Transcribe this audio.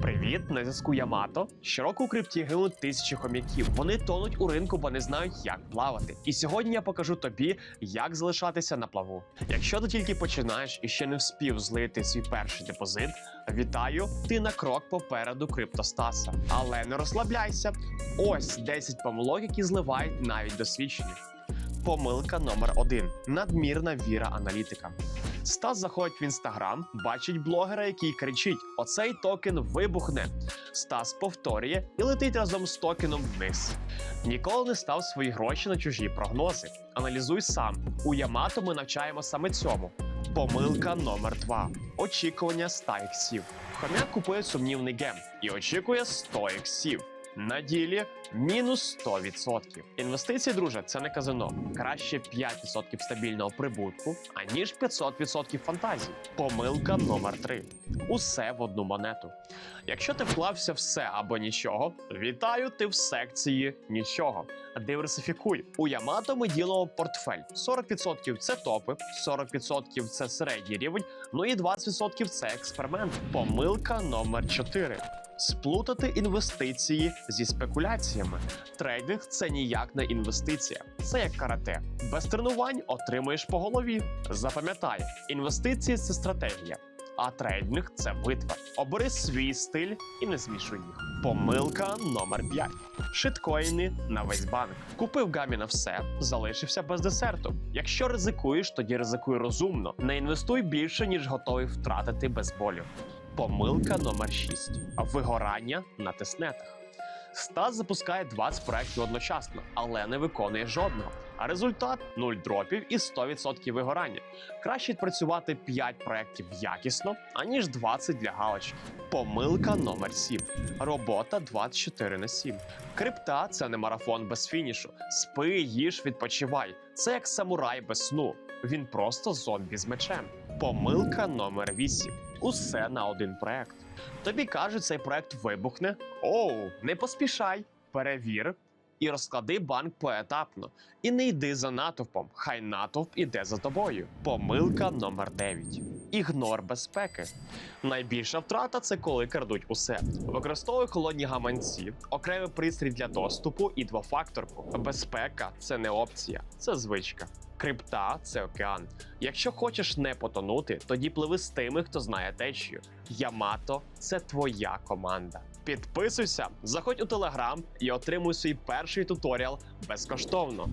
Привіт, на зв'язку Ямато. Щороку у крипті гинуть тисячі хом'яків. Вони тонуть у ринку, бо не знають, як плавати. І сьогодні я покажу тобі, як залишатися на плаву. Якщо ти тільки починаєш і ще не вспів злити свій перший депозит, вітаю! Ти на крок попереду криптостаса. Але не розслабляйся. Ось 10 помилок, які зливають навіть досвідчені. Помилка номер один: надмірна віра аналітика. Стас заходить в інстаграм, бачить блогера, який кричить: Оцей токен вибухне. Стас повторює і летить разом з токеном вниз. Ніколи не став свої гроші на чужі прогнози. Аналізуй сам. У Ямато ми навчаємо саме цьому. Помилка номер 2 Очікування 100 іксів. Хомяк купує сумнівний гем і очікує 100 іксів. На ділі мінус 100%. Інвестиції, друже, це не казино. Краще 5% стабільного прибутку, аніж 500% фантазії. Помилка номер 3 Усе в одну монету. Якщо ти вклався все або нічого, вітаю ти в секції нічого. Диверсифікуй. У Ямато ми ділимо портфель. 40% це топи, 40% це середній рівень, ну і 20% це експеримент. Помилка номер 4 Сплутати інвестиції зі спекуляціями. Трейдинг це ніяк не інвестиція, це як карате. Без тренувань отримаєш по голові. Запам'ятай, інвестиції це стратегія, а трейдинг це битва. Обери свій стиль і не змішуй їх. Помилка номер 5. Шиткоїни на весь банк. Купив гамі на все, залишився без десерту. Якщо ризикуєш, тоді ризикуй розумно. Не інвестуй більше, ніж готовий втратити без болю. Помилка номер 6. Вигорання на тиснетах. Стас запускає 20 проєктів одночасно, але не виконує жодного. А результат 0 дропів і 100% вигорання. Краще відпрацювати 5 проєктів якісно, аніж 20 для галочки. Помилка номер 7. Робота 24 на 7. Крипта це не марафон без фінішу. Спи, їж, відпочивай. Це як самурай без сну. Він просто зомбі з мечем. Помилка номер 8. Усе на один проект. Тобі кажуть, цей проект вибухне. Оу, не поспішай, перевір і розклади банк поетапно. І не йди за натовпом, хай натовп іде за тобою. Помилка номер 9. Ігнор безпеки. Найбільша втрата це коли крадуть усе. Використовуй холодні гаманці, окремий пристрій для доступу і двофакторку. Безпека це не опція, це звичка. Крипта це океан. Якщо хочеш не потонути, тоді пливи з тими, хто знає течію. Ямато це твоя команда. Підписуйся, заходь у телеграм і отримуй свій перший туторіал безкоштовно.